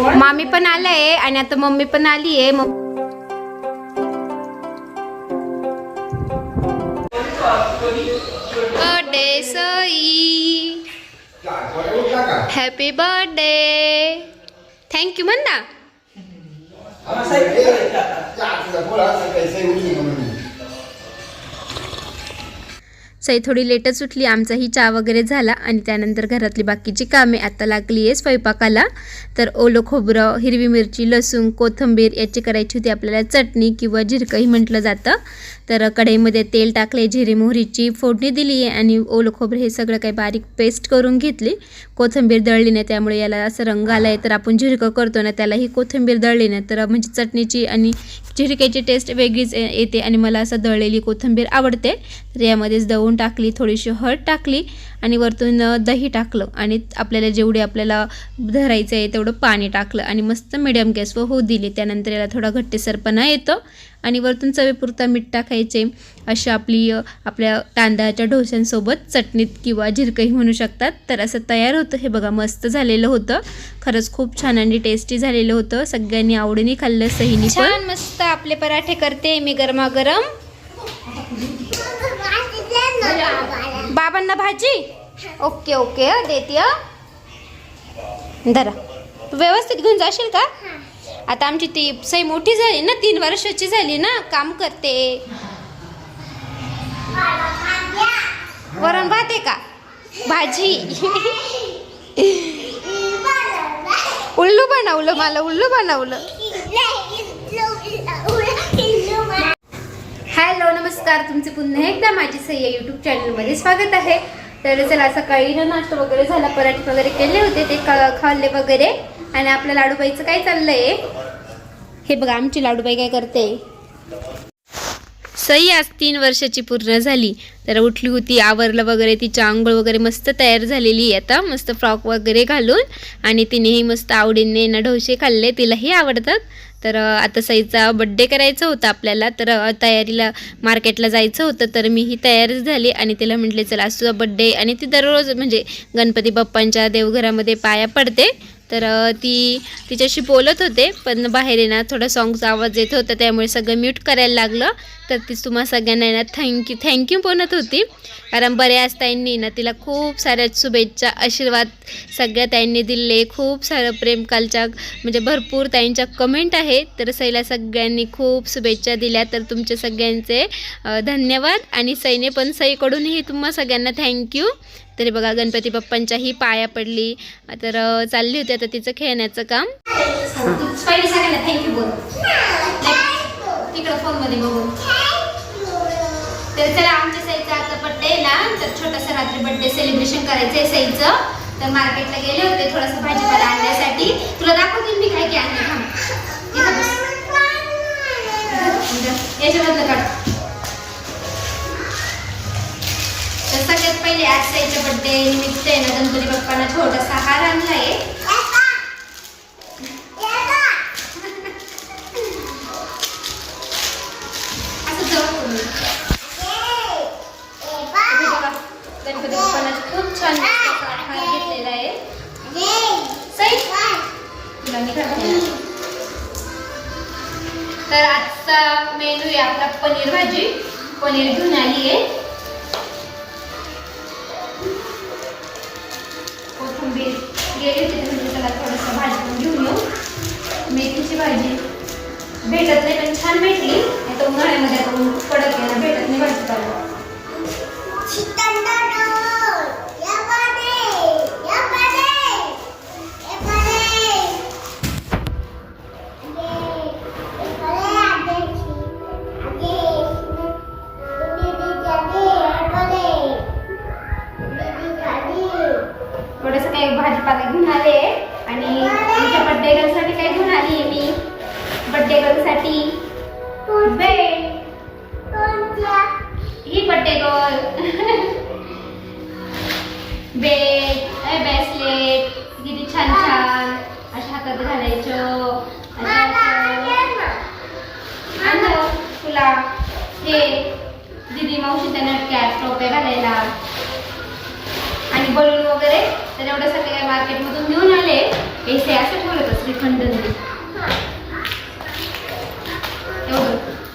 मामी पण आलाय आणि आता मम्मी पण आली आहे. मग birthday Sai. Happy birthday thank you म्हण. ना सई थोडी लेटच उठली आमचाही चहा वगैरे झाला आणि त्यानंतर घरातली बाकीची कामे. आता लागली आहे स्वयंपाकाला. तर ओलं खोबरं हिरवी मिरची लसूण कोथिंबीर याची करायची होती आपल्याला. चटणी किंवा झिरकंही म्हटलं जातं. तर कढईमध्ये तेल टाकले जिरे मोहरीची फोडणी दिली आहे आणि ओलं खोबरं हे सगळं काही बारीक पेस्ट करून घेतली. कोथिंबीर दळली नाही त्यामुळे याला असं रंग आला आहे तर आपण झिरकं करतो ना त्याला ही कोथिंबीर दळली नाही. तर म्हणजे चटणीची आणि झिरक्याची टेस्ट वेगळीच येते आणि मला असं दळलेली कोथिंबीर आवडते. तर यामध्येच दळून टाकली थोडीशी हळद टाकली आणि वरतून दही टाकलं आणि आपल्याला जेवढे आपल्याला धरायचं आहे तेवढं पाणी टाकलं आणि मस्त मिडियम गॅसवर होऊ दिली. त्यानंतर याला थोडा घट्टेसरपणा येतो आणि वरतून चवीपुरता मीठ टाकायचे. अशी आपली आपल्या तांदळाच्या डोश्यांसोबत चटणीत किंवा झिरकही म्हणू शकतात. तर असं तयार होतं. हे बघा मस्त झालेलं होतं. खरंच खूप छान आणि टेस्टी झालेलं होतं. सगळ्यांनी आवडीने खाल्लं सहीनी छान मस्त आपले पराठे करते मी गरमागरम. बाबांना भाजी? ओके ओके देते. धरा. तू व्यवस्थित घेऊन जाशील का? आता आमची ती सई मोठी झाली ना तीन वर्षाची झाली ना काम करते. वरण भात आहे का? भाजी. उल्लू बनवलं मला उल्लू बनवलं. हॅलो नमस्कार. तुमचे पुन्हा एकदा माझी सय्या या यूट्यूब चॅनलमध्ये स्वागत आहे. तर चला सकाळी ना नाश्ता वगैरे झाला पराठे वगैरे केले होते ते खाल्ले वगैरे. आणि आपल्या लाडूबाईचं काय चाललंय? हे बघा आमची लाडूबाई काय करते? सई आज तीन वर्षाची पूर्ण झाली. तर उठली होती आवरलं वगैरे तिची आंघोळ वगैरे मस्त तयार झालेली आहे आता. मस्त फ्रॉक वगैरे घालून आणि तिनेही मस्त आवडीने ना डोसे खाल्ले तिलाही आवडतात. तर आता सईचा बड्डे करायचा होता आपल्याला तर तयारीला मार्केटला जायचं होतं तर मी ही तयारीच झाली आणि तिला म्हटले चला आज तुझा बड्डे आणि ती दररोज म्हणजे गणपती बाप्पांच्या देवघरामध्ये पाया पडते. तर ती तिच्याशी बोलत होते पण बाहेर येणार थोडं थोडा सॉंगचा आवाज येत होता त्यामुळे सगळं म्यूट करायला लागलं. तर ती तुम्हा सगळ्यांना ना थँक्यू थँक्यू म्हणत होती. कारण बऱ्याच ताईंनी ना तिला खूप साऱ्या शुभेच्छा आशीर्वाद सगळ्या ताईंनी दिले. खूप सारं प्रेम कालच्या म्हणजे भरपूर ताईंच्या कमेंट आहे. तर सईला सगळ्यांनी खूप शुभेच्छा दिल्या. तर तुमचे सगळ्यांचे धन्यवाद. आणि सईने पण सईकडूनही तुम्हा सगळ्यांना थँक्यू तरी बघा गणपती बाप्पांच्याही पाया पडली. तर चालली होती आता तिचं खेळण्याचं काम. तर चला आमच्या सईचा आता बड्डे ना तर छोटासा रात्री बड्डे सेलिब्रेशन करायचं आहे सईचं. तर मार्केटला गेले होते थोडासा भाजीपाला आणण्यासाठी. तुला दाखवते मी काय की आणले याच्यामधलं काढ. तर सगळ्यात पहिले आज सईच्या बड्डे निमित्त आहे ना गणपती बाप्पांना छोटासा हार आणलाय. असं जवळ करून गणपती बाप्पांना खूप छान असा हार घेतलेला आहे. सई तुला मी तर आजचा मेनू आहे आपला पनीर भाजी. पनीर घेऊन आली आहे गेली होती म्हणजे त्याला थोडंसं भाजी पण घेऊन येऊ. मेथीची भाजी भेटत नाही पण छान भेटली. नाही तर उन्हाळ्यामध्ये आपण कडक आहे भेटत नाही भाजीपाला. दीदी मावशी त्यांना कॅट टोप्या घालायला आणि बलून वगैरे तर एवढं सगळं काय मार्केटमधून घेऊन आले. हे से असं असते खंड एवढं.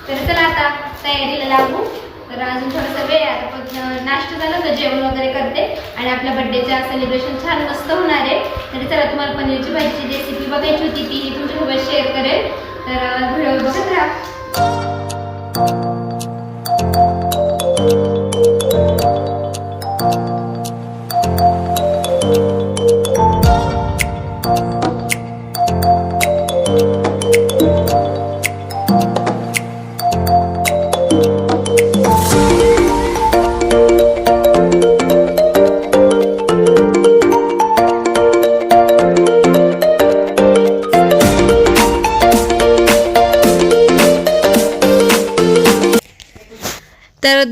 तर चला आता तयारीला लागू. तर अजून थोडंसं वेळ आता पण नाश्ता झाला तर जेवण वगैरे करते. आणि आपल्या बड्डेचं सेलिब्रेशन छान मस्त होणार आहे. तर चला तुम्हाला पनीरची भाजीची रेसिपी बघायची होती ती तुमच्यासोबत शेअर करेल. तर व्हिडिओ बघत राहा.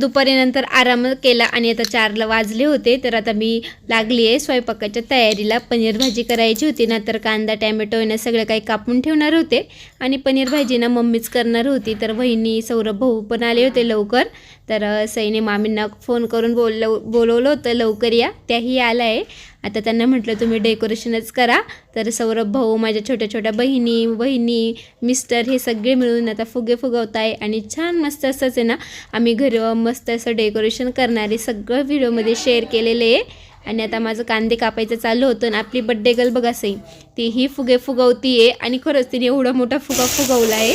तर दुपारी नंतर आराम केला आणि आता चारला वाजले होते तर आता मी लागली आहे स्वयंपाकाच्या तयारीला. पनीर भाजी करायची होती ना तर कांदा टॅमॅटो यांना सगळं काही कापून ठेवणार होते. आणि पनीर भाजी ना मम्मीच करणार होती तर वहिनी सौरभ भाऊ पण आले होते लवकर. तर सईने मामींना फोन करून बोललं बोलवलं होतं लवकर या त्याही आला आहे. आता त्यांना म्हटलं तुम्ही डेकोरेशनच करा. तर सौरभ भाऊ माझ्या छोट्या छोट्या बहिणी बहिणी मिस्टर हे सगळे मिळून आता फुगे फुगवत आहे आणि छान मस्त असंच आहे ना आम्ही घरी मस्त असं डेकोरेशन करणारे सगळं व्हिडिओमध्ये शेअर केलेले आहे. आणि आता माझं कांदे कापायचं चालू होतं आणि आपली बड्डे गर्ल बघा सई ती ही फुगे फुगवती आहे आणि खरंच तिने एवढा मोठा फुगा फुगवला आहे.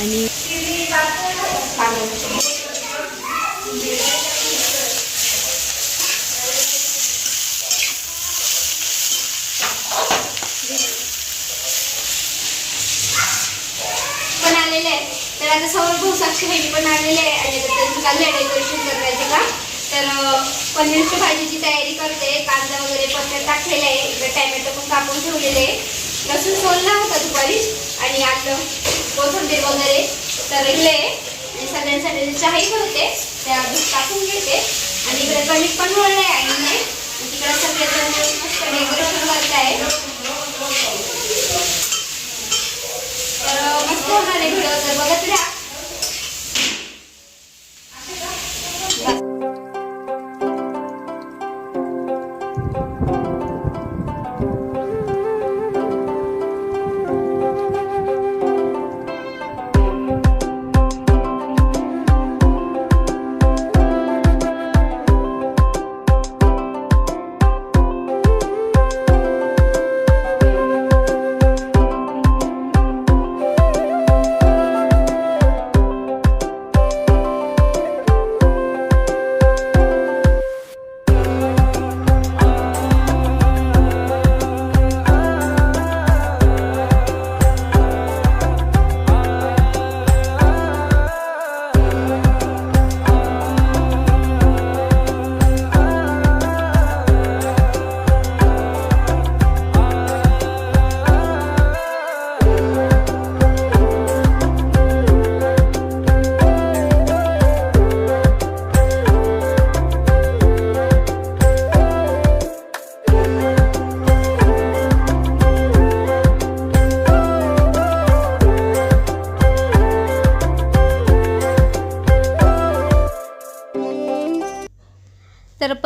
आणि पण आलेले तर आता सौरभ साक्षी बहिणी पण आलेले चालू चाललं आहे डेकोरेशन करण्याचे का तर पनीरची पनीरच्या भाजीची तयारी करते. कांदा वगैरे पनीर टाकलेला आहे. इकडे टॅमॅटो पण कापून ठेवलेले आहे. लसूण सोलला होता दुपारी आणि आलं कोथिंबीर वगैरे. तर इकडे आणि सगळ्यांसाठी चहाही बनवते त्या दूध टाकून घेते. आणि इकडे कणिक पण वळलं आहे आणि तिकडे सगळेजण मस्त डेकोरेशन करत आहे तर मस्त होणार आहे.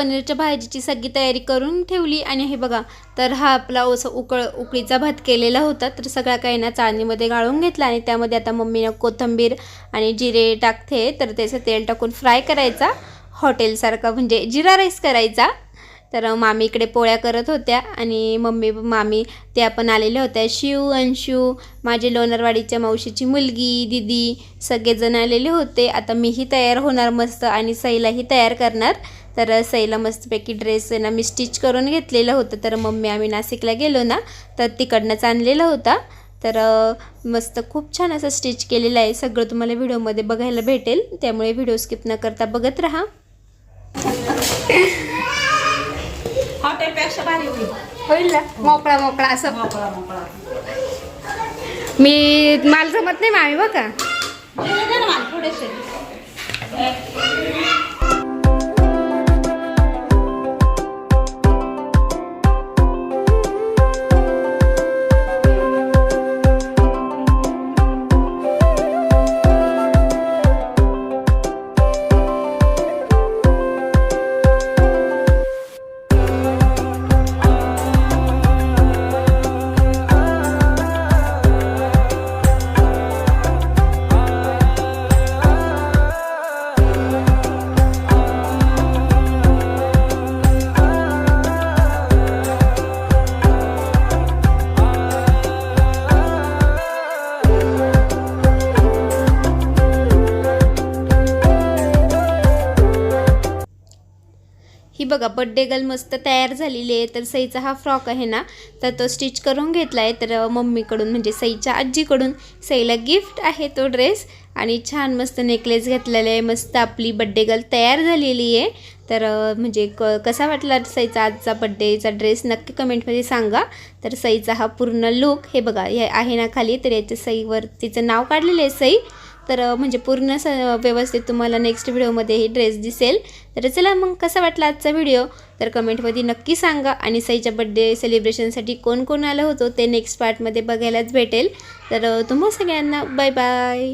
पनीरच्या भाजीची सगळी तयारी करून ठेवली आणि हे बघा तर हा आपला असं उकळ उकळीचा भात केलेला होता तर सगळा काही ना चाळणीमध्ये गाळून घेतला आणि त्यामध्ये आता मम्मीनं कोथिंबीर आणि जिरे टाकते तर त्याचं तेल टाकून फ्राय करायचा हॉटेलसारखा म्हणजे जिरा राईस करायचा. तर मामी इकडे पोळ्या करत होत्या आणि मम्मी मामी त्या पण आलेल्या होत्या शिव अंशू माझे लोणारवाडीच्या मावशीची मुलगी दिदी सगळेजण आलेले होते. आता मीही तयार होणार मस्त आणि सईलाही तयार करणार. तर सईला मस्तपैकी ड्रेस आहे ना मी स्टिच करून घेतलेलं होतं. तर मम्मी आम्ही नाशिकला गेलो ना तर तिकडनंच आणलेला होता. तर मस्त खूप छान असं स्टिच केलेलं आहे. सगळं तुम्हाला व्हिडिओमध्ये बघायला भेटेल. त्यामुळे व्हिडिओ स्किप न करता बघत राहा. हॉटेलपेक्षा भारी होईल. होईल ना? मोकळा मोकळा असं. मोकळा मोकळा. मी मला जमत नाही मामी बघा. थोडेसे. बघा बड्डे गर्ल मस्त तयार झालेली आहे. तर सईचा हा फ्रॉक आहे ना तर तो स्टिच करून घेतला आहे तर मम्मीकडून म्हणजे सईच्या आजीकडून सईला गिफ्ट आहे तो ड्रेस आणि छान मस्त नेकलेस घेतलेला आहे. मस्त आपली बड्डे गर्ल तयार झालेली आहे. तर म्हणजे क कसा वाटला सईचा आजचा बड्डेचा ड्रेस नक्की कमेंटमध्ये सांगा. तर सईचा हा पूर्ण लुक हे बघा हे आहे ना खाली. तर याच्या सईवर तिचं नाव काढलेलं आहे सई. तर म्हणजे पूर्ण स व्यवस्थित तुम्हाला नेक्स्ट व्हिडिओमध्ये हे ड्रेस दिसेल. तर चला मग कसा वाटला आजचा व्हिडिओ तर कमेंटमध्ये नक्की सांगा आणि सईच्या बड्डे सेलिब्रेशनसाठी कोण कोण आलं होतं ते नेक्स्ट पार्टमध्ये बघायलाच भेटेल. तर तुम्हा सगळ्यांना बाय बाय